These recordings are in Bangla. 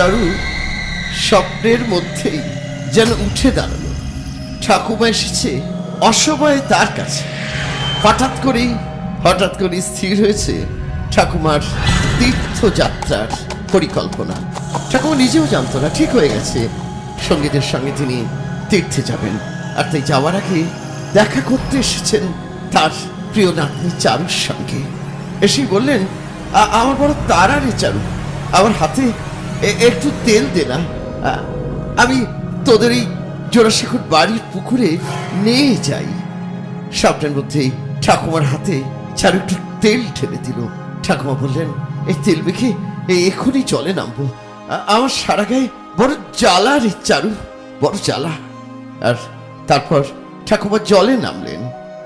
চারু স্বপ্নের মধ্যেই যেন উঠে দাঁড়াল। ঠাকুমা এসেছে অসময়ে তার কাছে। হঠাৎ করেই, হঠাৎ করে স্থির হয়েছে ঠাকুমার তীর্থযাত্রার পরিকল্পনা। ঠাকুমা নিজেও জানতো না, ঠিক হয়ে গেছে। সঙ্গীদের সঙ্গে তিনি তীর্থে যাবেন। আর তাই যাওয়ার আগে দেখা করতে এসেছেন তার প্রিয় নাতনি চারুর সঙ্গে। এসেই বললেন আমার বড় তারা রে চারু। আমার হাতে একটু তেল দে না। আমি তোদের এই জোড়াশিখুর বাড়ির পুকুরে নিয়ে যাই। স্বপ্নের মধ্যেই ঠাকুমার হাতে চারু একটু তেল ঢেলে দিল। ঠাকুমা বললেন, এই তেল মেখে এখনই চলে নামবো। আমার সারা গায়ে বড় জ্বালা রে চারু, বড় জ্বালা। আর তারপর ঠাকুমা জলে নামলেন।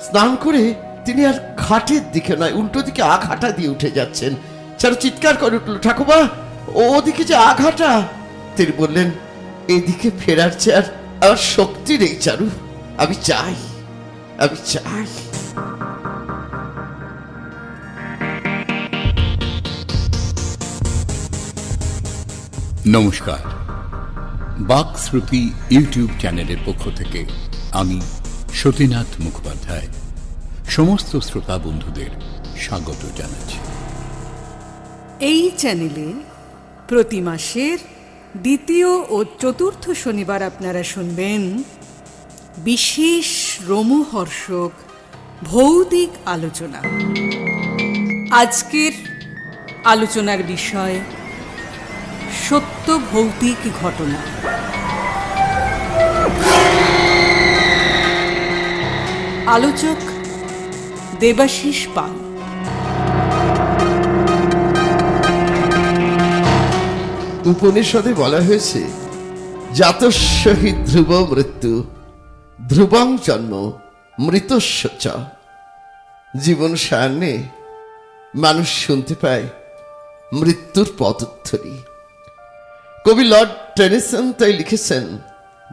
স্নান করে তিনি আর ঘাটের দিকে নয়, উল্টো দিকে আঘাটা দিয়ে উঠে যাচ্ছেন। চারু চিৎকার করে উঠল, ঠাকুমা ওদিকে যে আঘাটা তিনি বললেন এদিকে ফেরার চেয়ার আমার শক্তি নেই চারু। আমি চাই আমি চাই। নমস্কার। বাক শ্রুতি ইউটিউব চ্যানেলের পক্ষ থেকে আমি সতীনাথ মুখোপাধ্যায় সমস্ত শ্রোতা বন্ধুদের স্বাগত জানাচ্ছি। এই চ্যানেলে প্রতি মাসের দ্বিতীয় ও চতুর্থ শনিবার আপনারা শুনবেন বিশেষ রোমহর্ষক ভৌতিক আলোচনা। আজকের আলোচনার বিষয় সত্য ভৌতিক ঘটনা। আলোচক দেবাশিস পাল। উপনিষদে বলা হয়েছে জাত শহীদ ধ্রুব মৃত্যু, ধ্রুবং জন্ম, মৃতস্য চ। জীবন সায়ান্নে মানুষ শুনতে পায়, মৃত্যুর পদধ্বনি কবি লর্ড টেনিসন তাই লিখেছেন,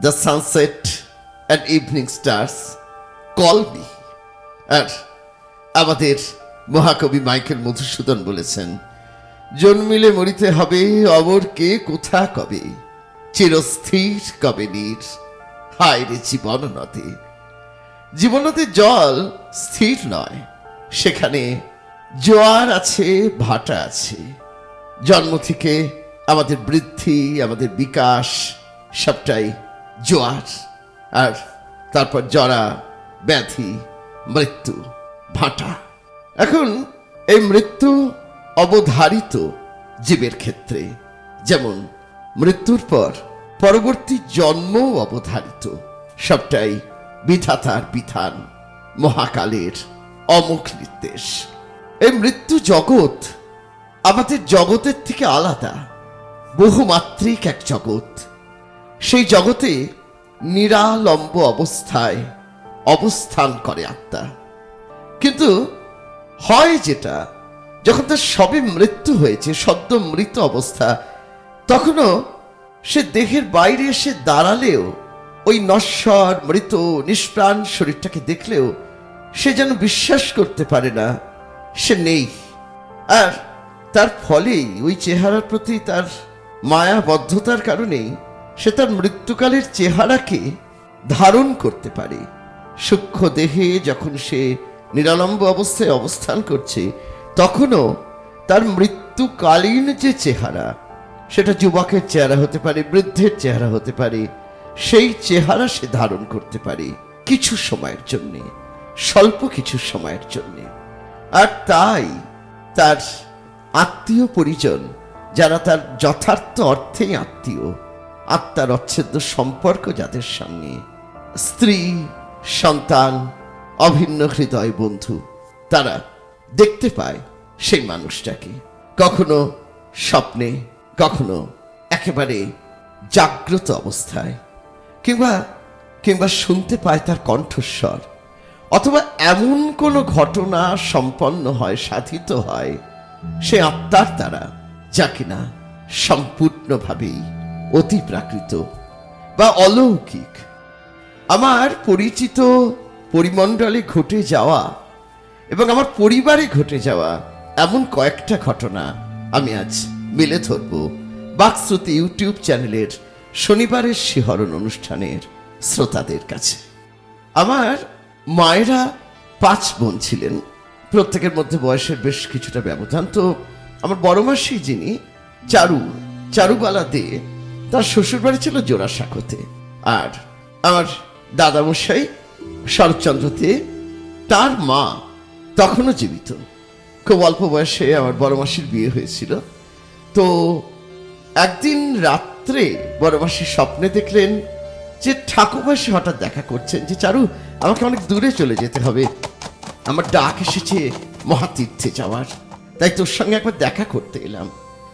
the sunset and evening stars call me. আর আমাদের মহাকবি মাইকেল মধুসূদন বলেছেন জন্মিলে মরিতে হবে অবর কে, কোথা কবে? চিরস্থির কবে নীর? হায় রে জীবন নদী। জীবন নদীর জল স্থির নয়, সেখানে জোয়ার আছে, ভাটা আছে। জন্ম থেকে আমাদের বৃদ্ধি, আমাদের বিকাশ, সবটাই জোয়ার। আর তারপর জরা, ব্যাধি, মৃত্যু, ভাটা। এখন এই মৃত্যু অবধারিত জীবের ক্ষেত্রে, যেমন মৃত্যুর পর পরবর্তী জন্ম অবধারিত। সবটাই বিধাতার বিধান, মহাকালের অমুখ নির্দেশ। এই মৃত্যু জগৎ আমাদের জগতের থেকে আলাদা, বহুমাত্রিক এক জগৎ। সেই জগতে নিরালম্ব অবস্থায় অবস্থান করে আত্মা। কিন্তু হয় যেটা যখন তার সবে মৃত্যু হয়েছে, সদ্য মৃত অবস্থা, তখনও সে দেহের বাইরে এসে দাঁড়ালেও, ওই নশ্বর, মৃত, নিষ্প্রাণ শরীরটাকে দেখলেও সে যেন বিশ্বাস করতে পারে না, সে নেই। আর তার ফলেই ওই চেহারার প্রতি তার মায়াবদ্ধতার কারণেই সে তার মৃত্যুকালের চেহারাকে ধারণ করতে পারে। সূক্ষ্ম দেহে যখন সে নিরালম্ব অবস্থায় অবস্থান করছে তখনও তার মৃত্যুকালীন যে চেহারা, সেটা যুবকের চেহারা হতে পারে, বৃদ্ধের চেহারা হতে পারে, সেই চেহারা সে ধারণ করতে পারে কিছু সময়ের জন্যে, স্বল্প কিছু সময়ের জন্যে। আর তাই তার আত্মীয় পরিজন, যারা তার যথার্থ অর্থেই আত্মীয়, আত্মার অচ্ছেদ্য সম্পর্ক যাদের সঙ্গে স্ত্রী, সন্তান, অভিন্ন হৃদয়, বন্ধু, তারা দেখতে পায় সেই মানুষটাকে। কখনো স্বপ্নে, কখনো একেবারে জাগ্রত অবস্থায়। কিংবা কিংবা শুনতে পায় তার কণ্ঠস্বর। অথবা এমন কোনো ঘটনা সম্পন্ন হয়, সাধিত হয়, সে আত্মার দ্বারা, যা কিনা সম্পূর্ণভাবেই অতি প্রাকৃত বা অলৌকিক। আমার পরিচিত পরিমণ্ডলে ঘটে যাওয়া এবং আমার পরিবারে ঘটে যাওয়া এমন কয়েকটা ঘটনা আমি আজ মিলে ধরব। বাকশ্রুতি ইউটিউব চ্যানেলের শনিবারের শিহরণ অনুষ্ঠানের শ্রোতাদের কাছে। আমার মায়েরা পাঁচ বোন ছিলেন। প্রত্যেকের মধ্যে বয়সের বেশ কিছুটা ব্যবধান, তো আমার বড় মাসি যিনি, চারু, চারুবালা দে, তার শ্বশুরবাড়ি ছিল জোড়াসাঁকোতে। আর আমার দাদামশাই শরৎচন্দ্র দে, তার মা তখনও জীবিত। খুব অল্প বয়সে আমার বড় মাসির বিয়ে হয়েছিল। তো একদিন রাত্রে বড় মাসির স্বপ্নে দেখলেন যে ঠাকুমাসি হঠাৎ দেখা করছেন যে, চারু, আমাকে অনেক দূরে চলে যেতে হবে। আমার ডাক এসেছে মহাতীর্থে যাওয়ার। তাই তোর সঙ্গে একবার দেখা করতে এলাম।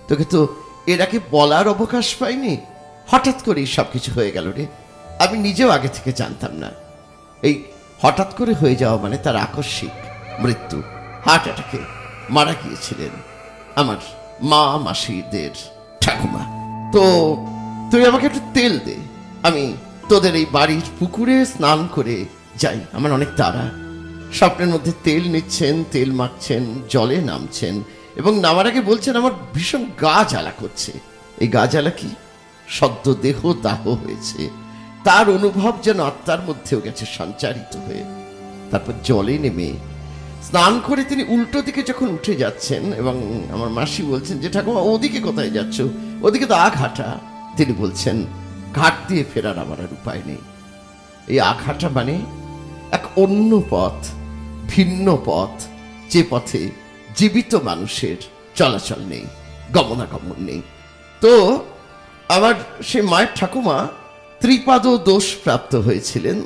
তোকে তো এর আগে বলার অবকাশ পাইনি। হঠাৎ করেই সব কিছু হয়ে গেল রে। আমি নিজেও আগে থেকে জানতাম না। এই হঠাৎ করে হয়ে যাওয়া মানে তার আকস্মিক মৃত্যু, হার্ট অ্যাটাকে। মারা গিয়েছিলেন আমার মা মাসিদের ঠাকুমা। তো তুই আমাকে একটু তেল দে। আমি তোদের এই বাড়ির পুকুরে স্নান করে যাই। আমার অনেক তাড়া। স্বপ্নের মধ্যে তেল নিচ্ছেন, তেল মাখছেন, জলে নামছেন এবং নামার আগে বলছেন আমার ভীষণ গা জ্বালা করছে। এই গা জ্বালা কি? সদ্য দেহ দাহ হয়েছে। তার অনুভব যেন আত্মার মধ্যেও গেছে, সঞ্চারিত হয়ে। তারপর জলে নেমে স্নান করে তিনি উল্টো দিকে যখন উঠে যাচ্ছেন, এবং আমার মাসি বলছেন যে, ঠাকুমা, ওদিকে কোথায় যাচ্ছ? ওদিকে তো আঘাটা। তিনি বলছেন, ঘাট দিয়ে ফেরার আমার আর উপায় নেই। এই আঘাটা মানে এক অন্য পথ, ভিন্ন পথ, যে পথে জীবিত মানুষের চলাচল নেই, গমনাগমন নেই। তো আমার সে মায়ের ঠাকুমা ত্রিপাদ দোষ প্রাপ্ত হয়েছিলেন,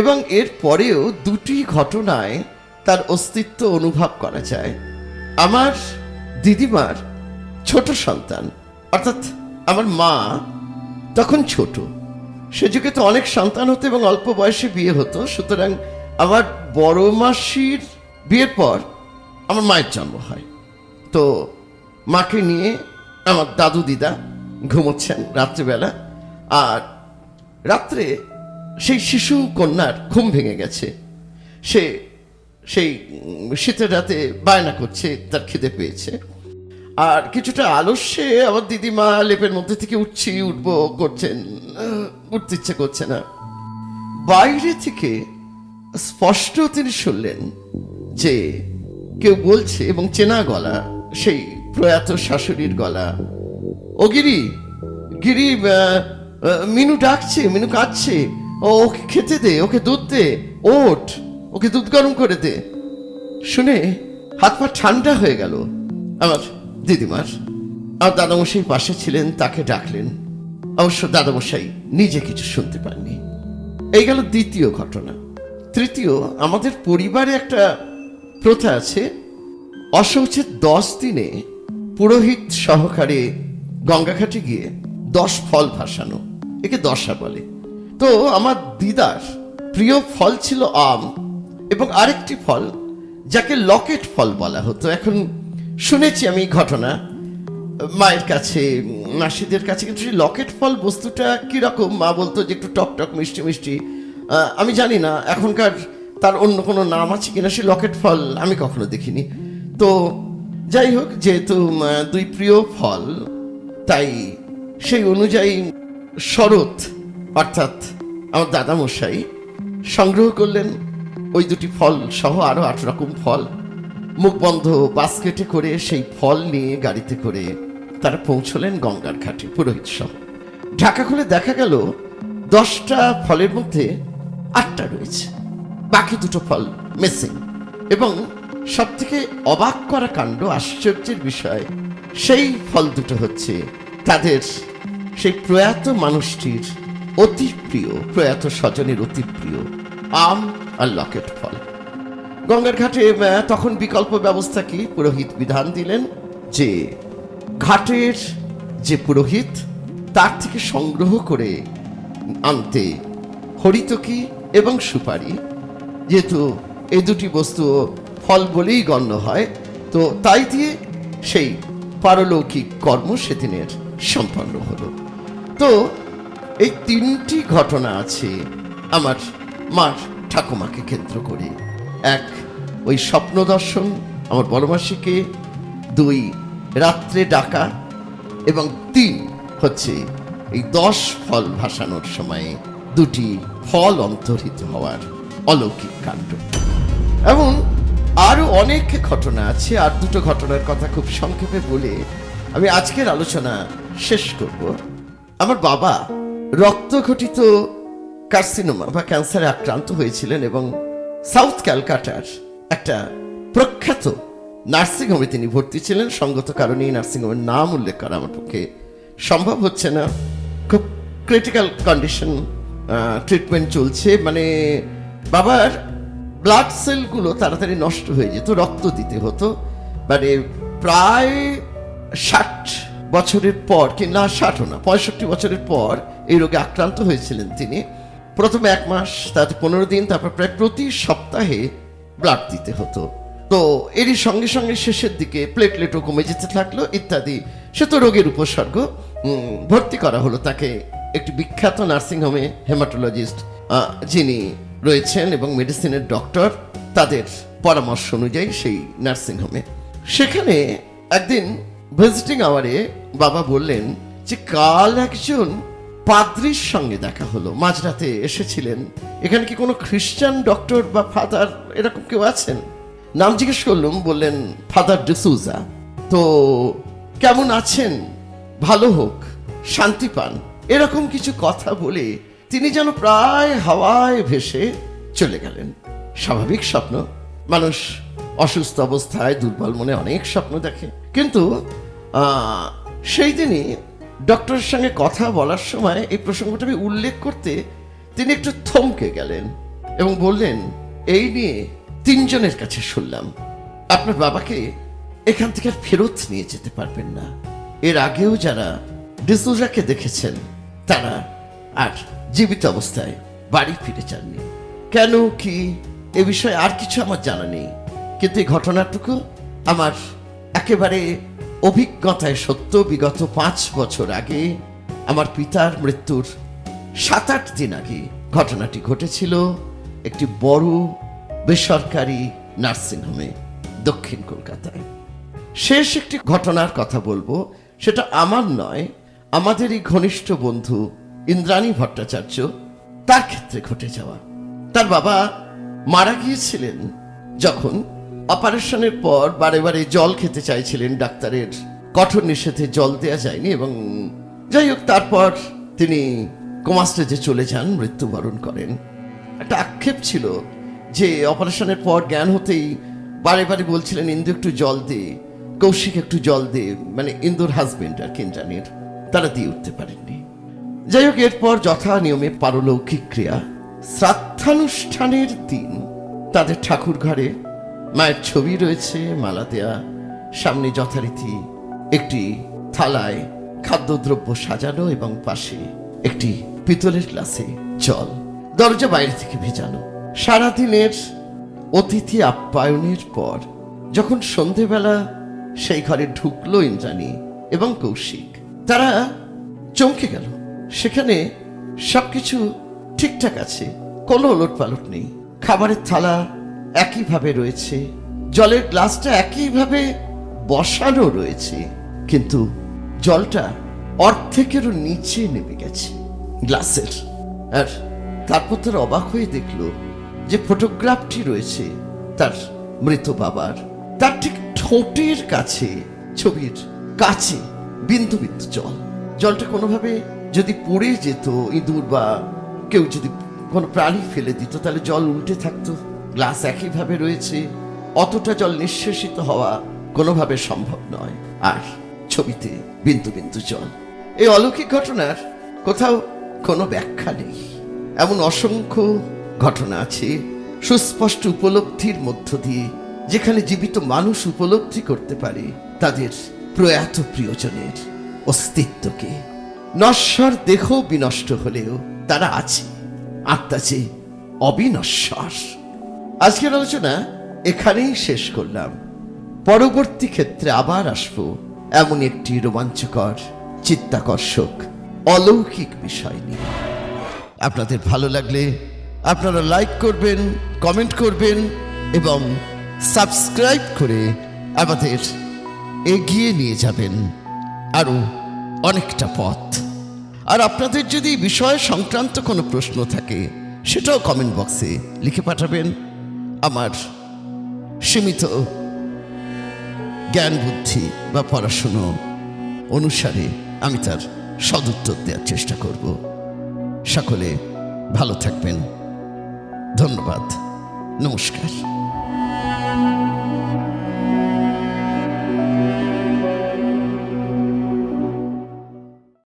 এবং এর পরেও দুটি ঘটনায় তার অস্তিত্ব অনুভব করা যায়। আমার দিদিমার ছোট সন্তান, অর্থাৎ আমার মা তখন ছোট। সে যুগে তো অনেক সন্তান হতো এবং অল্প বয়সে বিয়ে হতো। সুতরাং আমার বড় মাসির বিয়ের পর আমার মায়ের জন্ম হয়। তো মাকে নিয়ে আমার দাদু দিদা ঘুমোচ্ছেন রাত্রেবেলা। আর রাত্রে সেই শিশু কন্যার ঘুম ভেঙে গেছে। সে সেই শীতের রাতে বায়না করছে, তার খিদে পেয়েছে। আর কিছুটা আলস্যে আমার দিদিমা লেপের মধ্যে থেকে উঠছি, উঠবো, করছেন উঠতে ইচ্ছে করছে না। বাইরে থেকে স্পষ্ট তিনি শুনলেন যে কেউ বলছে এবং চেনা গলা, সেই প্রয়াত শাশুড়ির গলা, ও গিরি গিরি মিনু ডাকছে, মিনু কাঁদছে, ও ওকে খেতে দে, ওকে দুধ দে ওঠ ওকে দুধ গরম করে দে। শুনে হাত পা ঠান্ডা হয়ে গেল। আমার দিদিমার। আর দাদামশাই পাশে ছিলেন, তাকে ডাকলেন। অবশ্য দাদামশাই নিজে কিছু শুনতে পাননি। এই গেল দ্বিতীয় ঘটনা। তৃতীয়, আমাদের পরিবারে একটা প্রথা আছে। অশৌচের দশ দিনে পুরোহিত সহকারে গঙ্গাঘাটে গিয়ে দশ ফল ভাসানো। একে দশা বলে। তো আমার দিদার প্রিয় ফল ছিল আম। এবং আরেকটি ফল, যাকে লকেট ফল বলা হতো। এখন শুনেছি আমি ঘটনা, মায়ের কাছে, মাসিদের কাছে, কিন্তু সেই লকেট ফল বস্তুটা কীরকম? মা বলতো যে একটু টক টক, মিষ্টি মিষ্টি। আমি জানি না, এখনকার তার অন্য কোনো নাম আছে কিনা সেই লকেট ফল আমি কখনো দেখিনি। তো যাই হোক, যেহেতু দুই প্রিয় ফল, তাই সেই অনুযায়ী শরৎ, অর্থাৎ আমার দাদামশাই সংগ্রহ করলেন ওই দুটি ফল সহ আরও আট রকম ফল। মুখবন্ধ বাস্কেটে করে সেই ফল নিয়ে গাড়িতে করে তারা পৌঁছলেন গঙ্গার ঘাটে পুরোহিত সহ ঢাকা খুলে দেখা গেল, দশটা ফলের মধ্যে আটটা রয়েছে। বাকি দুটো ফল মিসিং এবং সব থেকে অবাক করা কাণ্ড, আশ্চর্যের বিষয়, সেই ফল দুটো হচ্ছে তাদের সেই প্রয়াত মানুষটির অতি প্রিয়, প্রয়াত স্বজনের অতি প্রিয় আম লকেট ফল গঙ্গার ঘাটে তখন বিকল্প ব্যবস্থা কি? পুরোহিত বিধান দিলেন যে, ঘাটের যে পুরোহিত, তার থেকে সংগ্রহ করে আনতে হরিতকি এবং সুপারি। যেহেতু এই দুটি বস্তু ফল বলেই গণ্য হয়, তো তাই দিয়ে সেই পারলৌকিক কর্ম সেদিনের সম্পন্ন হলো। তো এই তিনটি ঘটনা আছে আমার মার ঠাকুমাকে কেন্দ্র করে। এক, ওই স্বপ্ন দর্শন, আমার বড়মাসিকে দুই, রাত্রে ডাকা। এবং তিন, হচ্ছে এই দশ ফল ভাসানোর সময়ে দুটি ফল অন্তর্হিত হওয়ার অলৌকিক কাণ্ড। এমন আরও অনেক ঘটনা আছে, আর দুটো ঘটনার কথা খুব সংক্ষেপে বলে আমি আজকের আলোচনা শেষ করব। আমার বাবা রক্তঘটিত কার্সিনোমা বা ক্যান্সারে আক্রান্ত হয়েছিলেন এবং সাউথ ক্যালকাটার একটা প্রখ্যাত নার্সিংহোমে তিনি ভর্তি ছিলেন। সঙ্গত কারণে এই নার্সিংহোমের নাম উল্লেখ করা আমার পক্ষে সম্ভব হচ্ছে না। খুব ক্রিটিক্যাল কন্ডিশন ট্রিটমেন্ট চলছে। মানে বাবার ব্লাড সেলগুলো তাড়াতাড়ি নষ্ট হয়ে যেত, রক্ত দিতে হতো। মানে প্রায় ষাট বছরের পর, কি না ষাটও না, পঁয়ষট্টি বছরের পর এই রোগে আক্রান্ত হয়েছিলেন তিনি। প্রথমে এক মাস, তারপর পনেরো দিন, তারপর প্রায় প্রতি সপ্তাহে ব্লাড দিতে হতো। তো এরই সঙ্গে সঙ্গে শেষের দিকে প্লেটলেটও কমে যেতে থাকল, ইত্যাদি। সে তো রোগের উপসর্গ। ভর্তি করা হলো তাকে একটি বিখ্যাত নার্সিংহোমে হেমাটোলজিস্ট যিনি রয়েছেন এবং মেডিসিনের ডক্টর তাদের পরামর্শ অনুযায়ী সেই নার্সিংহোমে সেখানে একদিন ভিজিটিং আওয়ারে বাবা বললেন যে, কাল একজন পাদ্রির সঙ্গে দেখা হলো। মাঝরাতে এসেছিলেন। এখানে কি কোনো খ্রিস্টান ডক্টর বা ফাদার এরকম কেউ আছেন? নাম জিজ্ঞেস করলুম, বললেন, ফাদার ডিসুজা। তো কেমন আছেন? ভালো হোক, শান্তি পান। এরকম কিছু কথা বলে তিনি যেন প্রায় হাওয়ায় ভেসে চলে গেলেন। স্বাভাবিক স্বপ্ন। মানুষ অসুস্থ অবস্থায় দুর্বল মনে অনেক স্বপ্ন দেখে। কিন্তু সেই দিনই ডক্টরের সঙ্গে কথা বলার সময় এই প্রসঙ্গটা আমি উল্লেখ করতে তিনি একটু থমকে গেলেন এবং বললেন, এই নিয়ে তিনজনের কাছে শুনলাম। আপনার বাবাকে এখান থেকে ফেরত নিয়ে যেতে পারবেন না। এর আগেও যারা ডিসুজাকে দেখেছেন, তারা আর জীবিত অবস্থায় বাড়ি ফিরে যাননি। কেন কি এ বিষয়ে আর কিছু আমার জানা নেই। কিন্তু এই ঘটনাটুকু আমার একেবারে অভিজ্ঞতায় সত্য, বিগত পাঁচ বছর আগে আমার পিতার মৃত্যুর সাত আট দিন আগে ঘটনাটি ঘটেছিল একটি বড় বেসরকারি নার্সিংহোমে দক্ষিণ কলকাতায়। শেষ একটি ঘটনার কথা বলব, সেটা আমার নয়, আমাদের এই ঘনিষ্ঠ বন্ধু ইন্দ্রাণী ভট্টাচার্য তার ক্ষেত্রে ঘটে যাওয়া। তার বাবা মারা গিয়েছিলেন যখন অপারেশনের পর বারে বারে জল খেতে চাইছিলেন ডাক্তারের। কঠোর নিষেধে জল দেয়া যায়নি এবং যাই হোক, তারপর তিনি কোমা স্টেজে চলে যান, মৃত্যুবরণ করেন। একটা আক্ষেপ ছিল যে অপারেশনের পর জ্ঞান হতেই বারে বারে বলছিলেন, ইন্দু, একটু জল দে, কৌশিক একটু জল দে। মানে ইন্দুর হাজবেন্ড আর কেন্দ্রানির তারা দিয়ে উঠতে পারেননি। যাই হোক, এরপর যথা নিয়মে পারলৌকিক ক্রিয়া। শ্রাদ্ধানুষ্ঠানের দিন তাদের ঠাকুর ঘরে মায়ের ছবি রয়েছে, মালা দেয়া। সামনে যথারীতি একটি থালায় খাদ্যদ্রব্য সাজানো এবং পাশে একটি পিতলের গ্লাসে জল। দরজা বাইরে থেকে ভেজানো। সারাদিনের অতিথি আপ্যায়নের পর যখন সন্ধেবেলা সেই ঘরে ঢুকলো ইন্দ্রাণী এবং কৌশিক, তারা চমকে গেল। সেখানে সবকিছু ঠিকঠাক আছে, কোনো ওলট পালট নেই। খাবারের থালা একইভাবে রয়েছে। জলের গ্লাসটা একইভাবে বসানো রয়েছে। কিন্তু জলটা অর্ধেকেরও নিচে নেমে গেছে গ্লাসের। আর তারপর তার অবাক হয়ে দেখল যে ফটোগ্রাফটি রয়েছে তার মৃত বাবার। তার ঠিক ঠোঁটের কাছে, ছবির কাছে বিন্দু বিন্দু জল। জলটা কোনোভাবে যদি পড়ে যেত ইঁদুর বা কেউ যদি কোনো প্রাণী ফেলে দিত, তাহলে জল উল্টে থাকতো। গ্লাস একইভাবে রয়েছে, অতটা জল নিঃশেষিত হওয়া কোনোভাবে সম্ভব নয়। আর ছবিতে বিন্দু বিন্দু জল। এই অলৌকিক ঘটনার কোথাও কোনো ব্যাখ্যা নেই। এমন অসংখ্য ঘটনা আছে, সুস্পষ্ট উপলব্ধির মধ্য দিয়ে, যেখানে জীবিত মানুষ উপলব্ধি করতে পারে তাদের প্রয়াত প্রিয়জনের অস্তিত্বকে। নশ্বর দেহ বিনষ্ট হলেও তারা আছে, আত্মা যে অবিনশ্বর। আজকের আলোচনা এখানেই শেষ করলাম। পরবর্তী ক্ষেত্রে আবার আসব এমন একটি রোমাঞ্চকর, চিত্তাকর্ষক, অলৌকিক বিষয় নিয়ে। আপনাদের ভালো লাগলে আপনারা লাইক করবেন, কমেন্ট করবেন এবং সাবস্ক্রাইব করে আমাদের এগিয়ে নিয়ে যাবেন আরও অনেকটা পথ। আর আপনাদের যদি বিষয় সংক্রান্ত কোনো প্রশ্ন থাকে, সেটাও কমেন্ট বক্সে লিখে পাঠাবেন। আমার সীমিত জ্ঞান, বুদ্ধি বা পড়াশুনো অনুসারে আমি তার সদুত্তর দেওয়ার চেষ্টা করব। সকলে ভালো থাকবেন। ধন্যবাদ। নমস্কার।